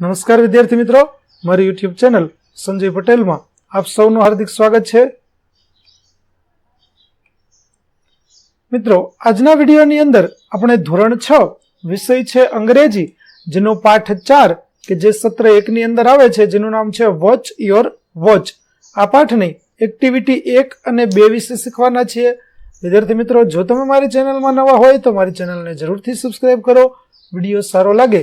નમસ્કાર વિદ્યાર્થી મિત્રો. મારી યુટ્યુબ ચેનલ સંજય પટેલમાં આપ સૌનું હાર્દિક સ્વાગત છે. મિત્રો, આજના વિડીયોની અંદર આપણે ધોરણ છ વિષય છે અંગ્રેજી, જેનો પાઠ ચાર કે જે સત્ર એકની અંદર આવે છે, જેનું નામ છે વોચ યોર વોચ આ પાઠની એક્ટિવિટી એક અને બે વિશે શીખવાના છીએ. વિદ્યાર્થી મિત્રો, જો તમે મારી ચેનલમાં નવા હોય તો મારી ચેનલને જરૂરથી સબસ્ક્રાઈબ કરો. વીડિયો સારો લાગે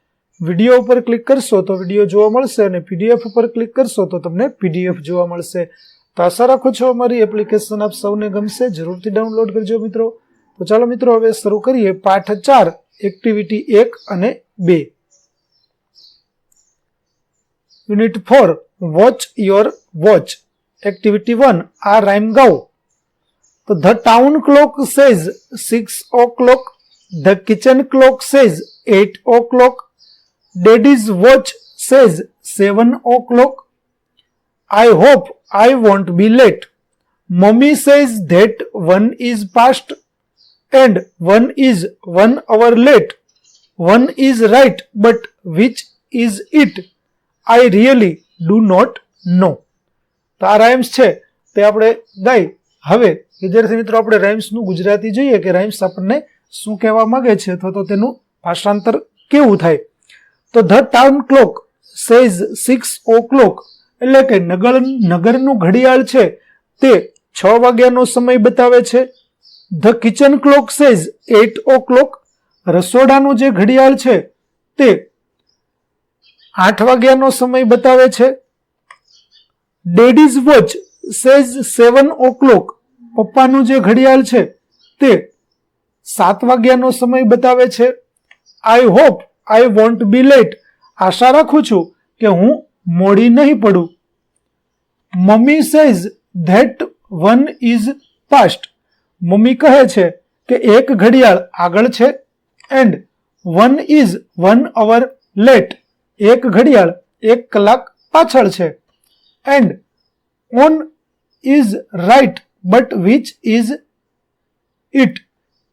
વીડિયો ઉપર ક્લિક કરશો તો વીડિયો જોવા મળશે અને પીડીએફ ઉપર ક્લિક કરશો તો તમને પીડીએફ જોવા મળશે. તો આશા રાખું છું અમારી એપ્લિકેશન આપ સૌને ગમશે. જરૂરથી ડાઉનલોડ કરજો મિત્રો. તો ચાલો મિત્રો હવે શરૂ કરીએ. પાઠ ચાર એક્ટિવિટી એક અને બે. Unit four watch your watch activity one આ રાઇમ ગાઓ. તો the town clock says six o'clock the kitchen clock says eight o'clock Daddy's watch says 7 o'clock. I hope I won't be late. Mommy says that one is past and one is one hour late. One is right, but which is it? I really do not know. તો આ rhymes છે તે આપણે ગાઈ હવે વિદ્યાર્થી મિત્રો આપણે રાઇમ્સનું ગુજરાતી જોઈએ કે રાઇમ્સ આપણને શું કહેવા માંગે છે અથવા તો તેનું ભાષાંતર કેવું થાય તો the town clock says six o'clock એટલે કે નગર નગરનું ઘડિયાળ છે તે છ વાગ્યાનો સમય બતાવે છે. The kitchen clock says eight o'clock રસોડાનું જે ઘડિયાળ છે તે આઠ વાગ્યાનો સમય બતાવે છે. Daddy's watch says seven o'clock પપ્પાનું જે ઘડિયાળ છે તે સાત વાગ્યાનો સમય બતાવે છે. I hope I won't be late. આશા રાખું છું કે હું મોડી નહીં પડું. Mummy says that one is past. Mummy કહે છે કે એક ઘડિયાળ આગળ છે and one is one hour late. એક ઘડિયાળ એક કલાક પાછળ છે and one is right but which is it.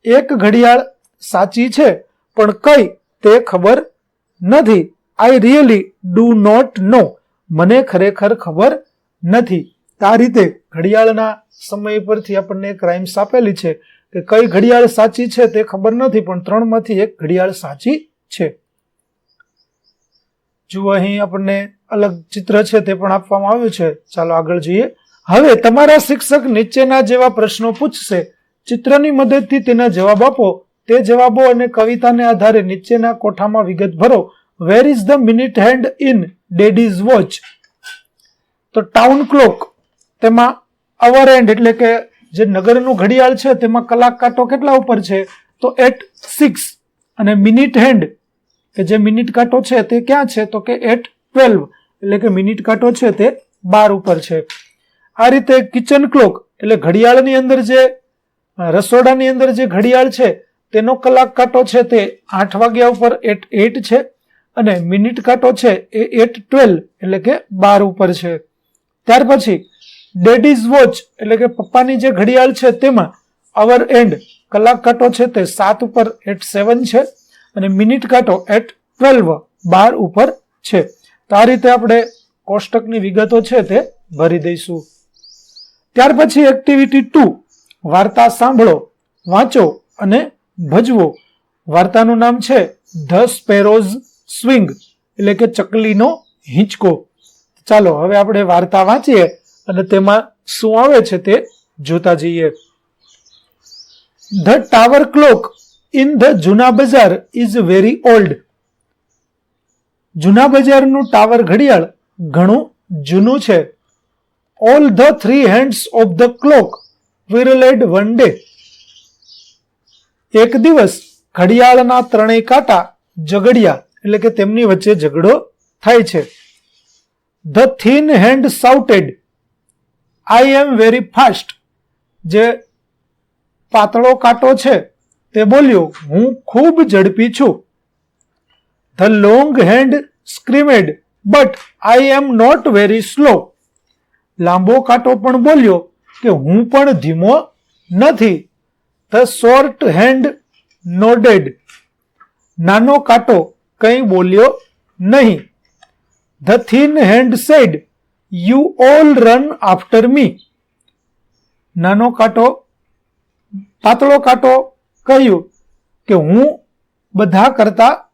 એક ઘડિયાળ સાચી છે પણ કઈ તે ખબર નથી. I really do not know મને ખરેખર ખબર નથી. આ રીતે ઘડિયાળના સમય પરથી આપણને ક્રાઇમ્સ રાઇમ્સ આપેલી છે કે કઈ ઘડિયાળ સાચી છે તે ખબર નથી, પણ ત્રણમાંથી એક ઘડિયાળ સાચી છે. જુઓ અહીં આપણને અલગ ચિત્ર છે તે પણ આપવામાં આવ્યું છે. ચાલો આગળ જોઈએ. હવે તમારા શિક્ષક નીચેના જેવા પ્રશ્નો પૂછશે. ચિત્રની મદદથી તેના જવાબ આપો. તે જવાબો અને કવિતાને આધારે નીચેના કોઠામાં વિગત ભરો. Where is the minute hand in daddy's watch તો ટાઉન ક્લોક તેમાં અવર એન્ડ એટલે કે જે નગરનું ઘડિયાળ છે, તેમાં કલાક કાંટો કેટલા ઉપર છે? તો એટ સિક્સ અને મિનિટ હેન્ડ કે જે મિનિટ કાંટો છે, તે ક્યાં છે? તો કે એટ ટ્વેલ્વ એટલે કે મિનિટ કાંટો છે, તે બાર ઉપર છે. આ રીતે કિચન ક્લોક એટલે ઘડિયાળની અંદર જે રસોડાની અંદર જે ઘડિયાળ છે તેનો કલાક કાંટો છે તે આઠ વાગ્યા ઉપર એટ એટ છે અને મિનિટ કાંટો છે એ એટ ટ્વેલ્વ એટલે કે બાર ઉપર છે. ત્યાર પછી ડેડીઝ વોચ એટલે કે પપ્પાની જે ઘડિયાળ છે તેમાં અવર એન્ડ કલાક કાંટો છે તે સાત ઉપર એટ સેવન છે અને મિનિટ કાંટો એટ ટ્વેલ્વ બાર ઉપર છે. તો આ રીતે આપણે કોષ્ટકની વિગતો છે તે ભરી દઈશું. ત્યાર પછી એક્ટિવિટી ટુ વાર્તા સાંભળો, વાંચો અને ભજવો. વાર્તાનું નામ છે ધ સ્પેરોઝ સ્વિંગ, એટલે કે ચકલીનો હિંચકો. ચાલો, હવે આપણે વાર્તા વાંચીએ અને તેમાં શું આવે છે તે જોતા જઈએ. The tower clock in the જૂના બજાર ઇઝ વેરી ઓલ્ડ. જૂના બજારનું ટાવર ઘડિયાળ ઘણું જૂનું છે. All the three hands of the clock whirled one day. એક દિવસ ઘડિયાળના ત્રણેય કાંટા ઝઘડિયા, એટલે કે તેમની વચ્ચે ઝઘડો થાય છે. The thin hand shouted I am very fast જે પાતળો કાંટો છે, તે બોલ્યો, હું ખૂબ ઝડપી છું. The long hand screamed but I am not very slow લાંબો કાંટો પણ બોલ્યો કે, હું પણ ધીમો નથી. The short hand nodded. નાનો કાંટો કંઈ બોલ્યો નહીં. The thin hand said, you all run after me. નાનો કાંટો, પાતળો કાંટો કહ્યું કે હું બધા કરતા,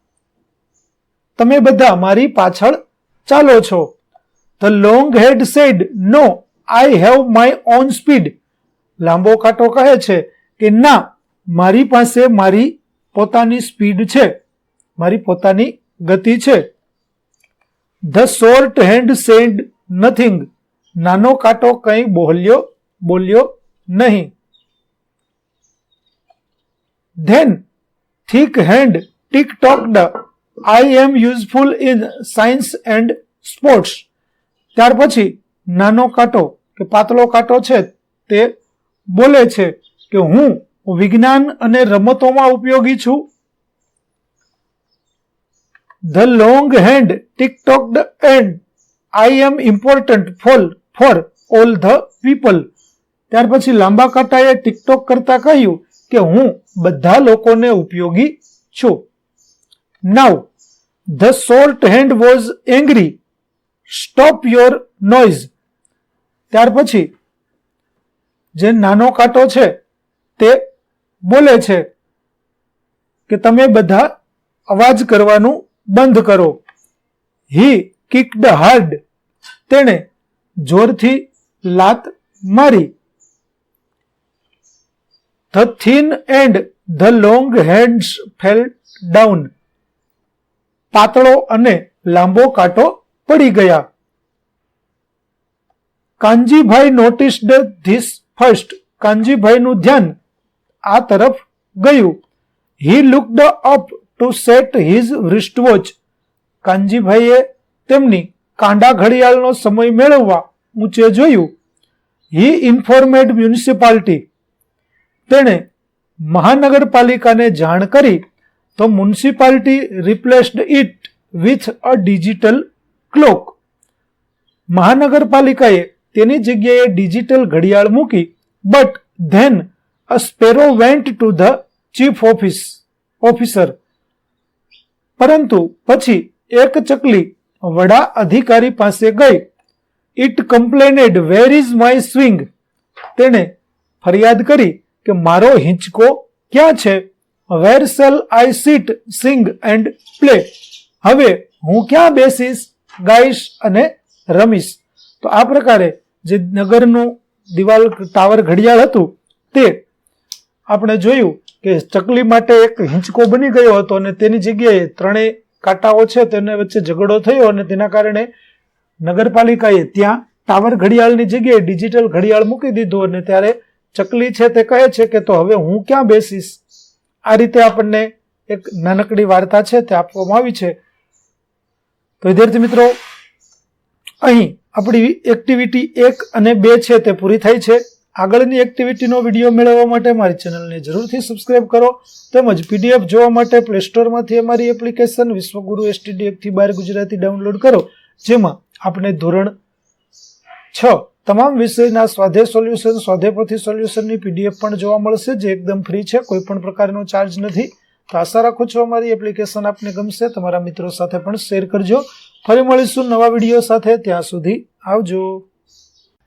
તમે બધા મારી પાછળ ચાલો છો. The long head said, no, I have my own speed. લાંબો કાંટો કહે છે કે ના, મારી પાસે મારી પોતાની સ્પીડ છે, મારી પોતાની ગતિ છે. The short hand said nothing. નાનો કાંટો કંઈ બોલ્યો બોલ્યો નહીં. Then, thick hand tick tocked. I am useful in science and sports. ત્યાર પછી નાનો કાંટો, કે પાતળો કાંટો છે તે બોલે છે. કે હું વિજ્ઞાન અને રમતોમાં ઉપયોગી છું? The long hand ticktocked and I am important fall for all the people ત્યાર પછી લાંબા કાંટાએ ટિકટોક કરતા કહ્યું કે હું બધા લોકોને ઉપયોગી છું. Now the short hand was angry stop your noise ત્યાર પછી, જે નાનો કાંટો છે તે બોલે છે કે તમે બધા અવાજ કરવાનું બંધ કરો. He kicked hard. તેણે જોરથી લાત મારી. The thin and the long hands fell down. પાતળો અને લાંબો કાંટો પડી ગયા. Kanjibhai noticed this first. કાનજીભાઈનું ધ્યાન આ તરફ ગયું. He looked up to set his wrist watch કાનજીભાઈએ તેમની કાંડા ઘડિયાળનો સમય મેળવવા ઊંચે જોયું. હી ઇન્ફોર્મેડ મ્યુનિસિપાલિટી તેણે મહાનગરપાલિકાને જાણ કરી તો municipality replaced it with a digital clock મહાનગરપાલિકાએ તેની જગ્યાએ ડિજિટલ ઘડિયાળ મૂકી but then a sparrow went to the chief office officer પરંતુ પછી એક ચકલી વડા અધિકારી પાસે ગઈ. It complained where is my swing તેણે ફરિયાદ કરી કે, મારો હિંચકો ક્યાં છે? Where shall I sit sing and play હવે હું ક્યાં બેસીશ, ગાઈશ અને રમીશ? તો આ પ્રકારે જે નગરનું દિવાલ, ટાવર ઘડિયાળ હતું, તે આપણે જોયું કે ચકલી માટે એક હિંચકો બની ગયો હતો અને તેની જગ્યાએ ત્રણેય કાંટાઓ છે, તેને વચ્ચે ઝઘડો થયો અને તેના કારણે નગરપાલિકાએ ત્યાં ટાવર ઘડિયાળની જગ્યાએ ડિજિટલ ઘડિયાળ મૂકી દીધું અને ત્યારે ચકલી છે તે કહે છે કે તો હવે હું ક્યાં બેસીશ? આ રીતે આપણને એક નાનકડી વાર્તા છે તે આપવામાં આવી છે. તો વિદ્યાર્થી મિત્રો, અહીં આપણી એક્ટિવિટી એક અને બે છે તે પૂરી થઈ છે. આગળની એક્ટિવિટીનો વીડિયો મેળવવા માટે મારી ચેનલને જરૂરથી સબસ્ક્રાઇબ કરો તેમજ પીડીએફ જોવા માટે પ્લે સ્ટોરમાંથી અમારી એપ્લિકેશન વિશ્વગુરુ એસટીડી એકથી બાર ગુજરાતી ડાઉનલોડ કરો, જેમાં આપણે ધોરણ છ તમામ વિષયના સ્વાધે સોલ્યુશન સ્વાધેપથી સોલ્યુશનની પીડીએફ પણ જોવા મળશે, જે એકદમ ફ્રી છે, કોઈ પણ પ્રકારનો ચાર્જ નથી. તો આશા રાખું છું અમારી એપ્લિકેશન આપને ગમશે, તમારા મિત્રો સાથે પણ શેર કરજો. ફરી મળીશું નવા વીડિયો સાથે, ત્યાં સુધી આવજો.